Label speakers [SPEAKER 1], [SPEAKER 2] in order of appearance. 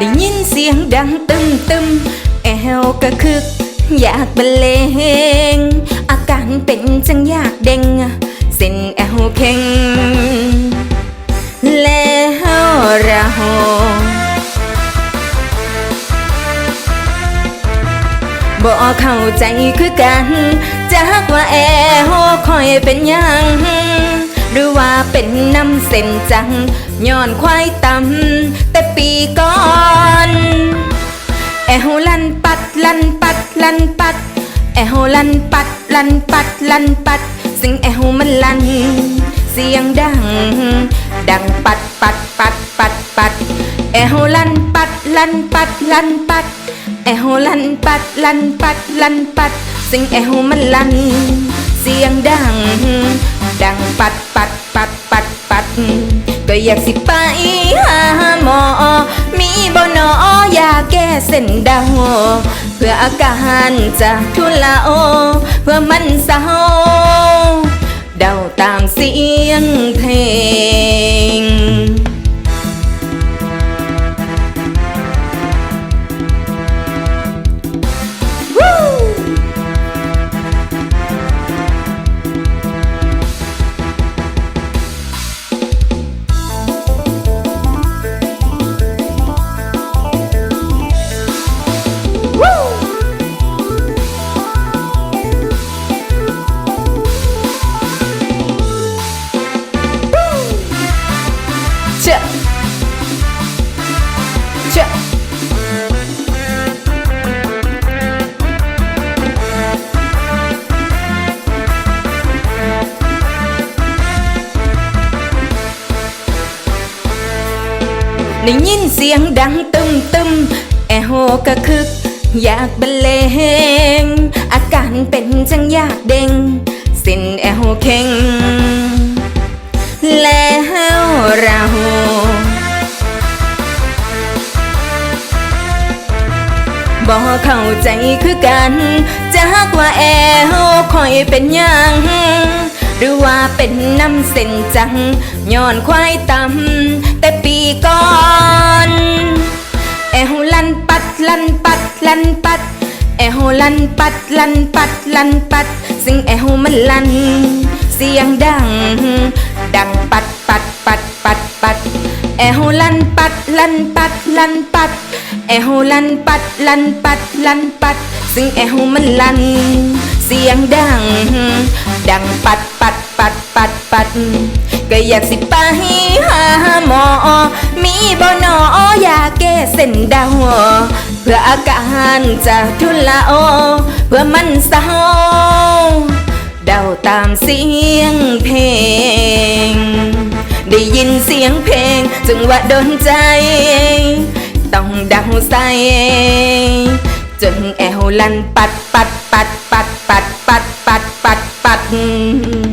[SPEAKER 1] ได้ยินเสียงดังตึมตึมแอวกระคึก อยากบรรเลง อาการเป็นจังอยากเด้งเส้นแอวเข่งแล้วเราบ่เข้าใจคือกันจากว่าแอโฮคอยเป็นยัง รือว่าเป็นน้ำเส้นจังย้อนควายตำแต่ปีก่อนแอโฮลันปัดลันปัดลันปัดแอโฮลันปัดลันปัดลันปัดซึ่งแอโฮมันลัน เสียงดัง ดังปัดปัดปัดปัดปัดแอโฮลันปัดลันปัดลันปัดแอโฮลันปัดลันปัดลันปัดซึ่งแอโฮมันลัน เสียงดัง ดังปัดปัดปัดปัดปัด ก็อยากสิไปหาหมอ มีบ่หนอยาแก้เส้นดาวเพื่ออาการจากทุลาโอเพื่อมันเศร้าเดาตามเสียงเพลง ได้ยินเสียงดังตึมตึมแอโฮกระคึก อยากบรรเลง อาการเป็นจังอยากเด้งเส้นแอโฮเข่งแล้วเราบอกเข้าใจคือกันจากว่าแอโฮคอยเป็นยัง หรือว่าเป็นน้ำเส้นจังย้อนควายตำแต่ปีก่อนแอโฮลันปัดลันปัดลันปัดแอโฮลันปัดลันปัดลันปัดซึ่งแอโฮมันลัน เสียงดัง ดังปัดปัดปัดปัดปัดแอโฮลันปัดลันปัดลันปัดแอโฮลันปัดลันปัดลันปัดซึ่งแอโฮมันลัน เสียงดัง ดังปัดปัดปัดปัดปัด ก็อยากสิไปหาหมอ มีบ่หนอยาแก้เส้นดาวเพื่ออาการจากทุลาโอเพื่อมันเศร้าเดาตามเสียงเพลง ได้ยินเสียงเพลงจึงว่าโดนใจ ต้องเดาใส่จนแอวลันปัดปัดปัด Mm-hmm.